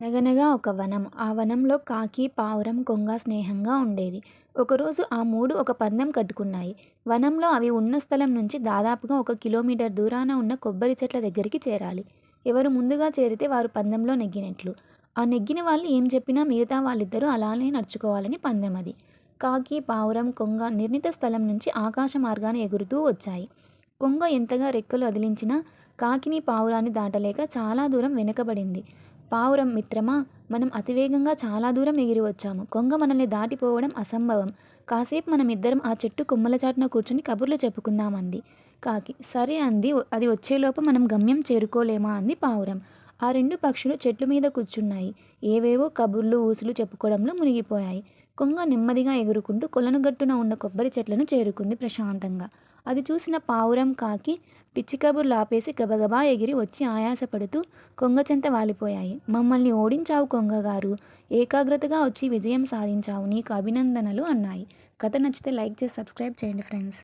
అనగనగా ఒక వనం. ఆ వనంలో కాకి పావురం కొంగ స్నేహంగా ఉండేది. ఒకరోజు ఆ మూడు ఒక పందెం కట్టుకున్నాయి. వనంలో అవి ఉన్న స్థలం నుంచి దాదాపుగా ఒక కిలోమీటర్ దూరాన ఉన్న కొబ్బరి చెట్ల దగ్గరికి చేరాలి. ఎవరు ముందుగా చేరితే వారు పందెంలో నెగ్గినట్లు. ఆ నెగ్గిన వాళ్ళు ఏం చెప్పినా మిగతా వాళ్ళిద్దరూ అలానే నడుచుకోవాలని పందెం అది. కాకి పావురం కొంగ నిర్ణీత స్థలం నుంచి ఆకాశ మార్గాన ఎగురుతూ వచ్చాయి. కొంగ ఎంతగా రెక్కలు అదిలించినా కాకిని పావురాన్ని దాటలేక చాలా దూరం వెనుకబడింది. పావురం మిత్రమా మనం అతివేగంగా చాలా దూరం ఎగిరి వచ్చాము. కొంగ మనల్ని దాటిపోవడం అసంభవం. కాసేపు మనం ఇద్దరం ఆ చెట్టు కొమ్మల చాటున కూర్చుని కబుర్లు చెప్పుకుందామంది. కాకి సరే అంది అది వచ్చేలోపు మనం గమ్యం చేరుకోలేమా అంది పావురం. ఆ రెండు పక్షులు చెట్ల మీద కూర్చున్నాయి. ఏవేవో కబుర్లు ఊసులు చెప్పుకోవడంలో మునిగిపోయాయి. కొంగ నెమ్మదిగా ఎగురుకుంటూ కొలను గట్టున ఉన్న కొబ్బరి చెట్లను చేరుకుంది ప్రశాంతంగా. అది చూసిన పావురం కాకి పిచ్చి కబుర్లు ఆపేసి గబగబా ఎగిరి వచ్చి ఆయాసపడుతూ కొంగచెంత వాలిపోయాయి. మమ్మల్ని ఓడించావు కొంగగారు ఏకాగ్రతగా వచ్చి విజయం సాధించావు. నీకు అభినందనలు అన్నాయి. కథ నచ్చితే లైక్ చేసి సబ్స్క్రైబ్ చేయండి ఫ్రెండ్స్.